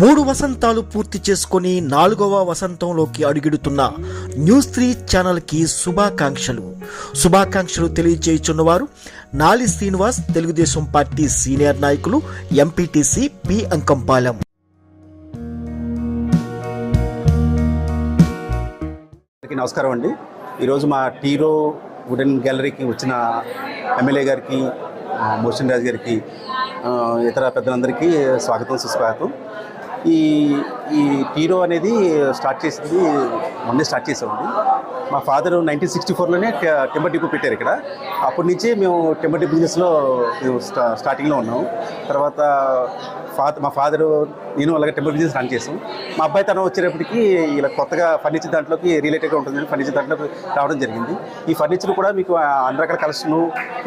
మూడు వసంతాలు పూర్తి చేసుకొని నాలుగవ వసంతంలోకి అడుగెడుతున్న న్యూస్ త్రీ ఛానల్కి శుభాకాంక్షలు. శుభాకాంక్షలు తెలియజేయుచున్నవారు నాలి శ్రీనివాస్ తెలుగుదేశం పార్టీ సీనియర్ నాయకులు ఎంపీటీసీ పి. అంకంపాలెం. నమస్కారం అండి. ఈరోజు మా టీరో వుడెన్ గ్యాలరీకి వచ్చిన ఎమ్మెల్యే గారికి మోషన్ రాజు గారికి ఇతర పెద్దలందరికీ స్వాగతం సుస్వాగతం. ఈ ఈ హీరో అనేది స్టార్ట్ చేసింది మొన్నే స్టార్ట్ చేసామండి మా ఫాదర్ నైన్టీన్ సిక్స్టీ ఫోర్లోనే టెంబర్ డిపో పెట్టారు ఇక్కడ. అప్పటి నుంచి మేము టెంబర్ డిపో బిజినెస్లో మేము స్టా స్టార్టింగ్లో ఉన్నాం. తర్వాత ఫాదర్ మా ఫాదరు నేను అలాగే టెంపర్ బిజినెస్ రన్ చేసాం. మా అబ్బాయి తను వచ్చేటప్పటికి ఇలా కొత్తగా ఫర్నిచర్ దాంట్లోకి రిలేటెడ్గా ఉంటుంది ఫర్నిచర్ దాంట్లోకి రావడం జరిగింది. ఈ ఫర్నిచర్ కూడా మీకు అన్ని రకాల collection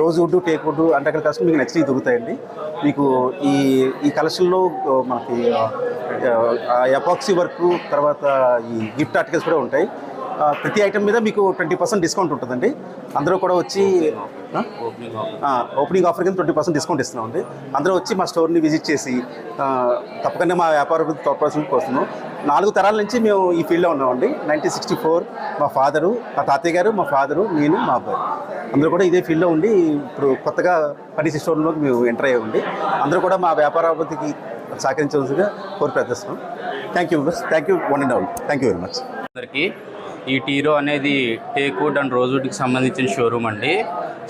rose wood teak wood అన్ని రకాల కలెక్షన్ మీకు నచ్చినవి దొరుకుతాయండి. మీకు ఈ ఈ కలెక్షన్లో మనకి ఎపాక్సీ వర్క్ తర్వాత ఈ గిఫ్ట్ ఆర్టికల్స్ కూడా ఉంటాయి. ప్రతి ఐటమ్ మీద మీకు ట్వంటీ పర్సెంట్ డిస్కౌంట్ ఉంటుందండి. అందరూ కూడా వచ్చి ఓపెనింగ్ ఆఫర్ కింద ట్వంటీ పర్సెంట్ డిస్కౌంట్ ఇస్తున్నామండి. అందరూ వచ్చి మా స్టోర్ని విజిట్ చేసి తప్పకుండా మా వ్యాపార తోడ్పడాల్సిన తోడ్పడాల్సింది నాలుగు తరాల నుంచి మేము ఈ ఫీల్డ్లో ఉన్నామండి. నైన్టీన్ సిక్స్టీ ఫోర్ మా ఫాదరు మా తాతయ్య గారు మా ఫాదరు నేను మా అబ్బాయి. అందరూ కూడా ఇదే ఫీల్డ్లో ఉండి ఇప్పుడు కొత్తగా పనిచేసే స్టోర్లోకి మేము ఎంటర్ అయ్యామండి. అందరూ కూడా మా వ్యాపార అభివృద్ధికి కోరి ప్రదర్శనం thank you thank you one and all thank you very much అందరికీ ఈ టీరో అనేది టేక్వుడ్ అండ్ రోజ్వుడ్కి సంబంధించిన షోరూమ్ అండి.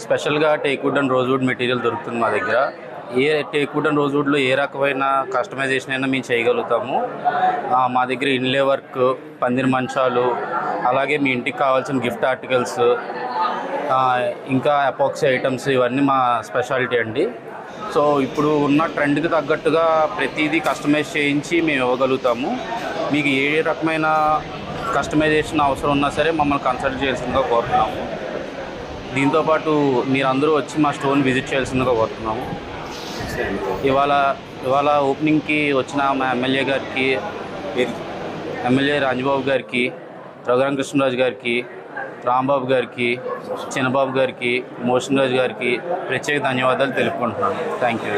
స్పెషల్గా టేక్వుడ్ అండ్ రోజ్వుడ్ మెటీరియల్ దొరుకుతుంది మా దగ్గర. ఏ టేక్వుడ్ అండ్ రోజ్వుడ్లో ఏ రకమైన కస్టమైజేషన్ అయినా మేము చేయగలుగుతాము. మా దగ్గర ఇన్లే వర్క్ పందిర్ మంచాలు అలాగే మీ ఇంటికి కావాల్సిన గిఫ్ట్ ఆర్టికల్స్ ఇంకా అపాక్సీ ఐటమ్స్ ఇవన్నీ మా స్పెషాలిటీ అండి. సో ఇప్పుడు ఉన్న ట్రెండ్కి తగ్గట్టుగా ప్రతిదీ కస్టమైజ్ చేయించి మేము ఇవ్వగలుగుతాము. మీకు ఏ రకమైన కస్టమైజేషన్ అవసరం ఉన్నా సరే మమ్మల్ని కన్సల్ట్ చేయాల్సిందిగా కోరుతున్నాము. దీంతోపాటు మీరందరూ వచ్చి మా స్టోర్ని విజిట్ చేయాల్సిందిగా కోరుతున్నాము. ఇవాళ ఇవాళ ఓపెనింగ్కి వచ్చిన మా ఎమ్మెల్యే గారికి ఎమ్మెల్యే రాంజబాబు గారికి రఘురామ కృష్ణరాజు గారికి రాంబాబు గారికి చిన్నబాబు గారికి మోషన్ రాజు గారికి ప్రత్యేక ధన్యవాదాలు తెలుపుకుంటున్నాను. Thank you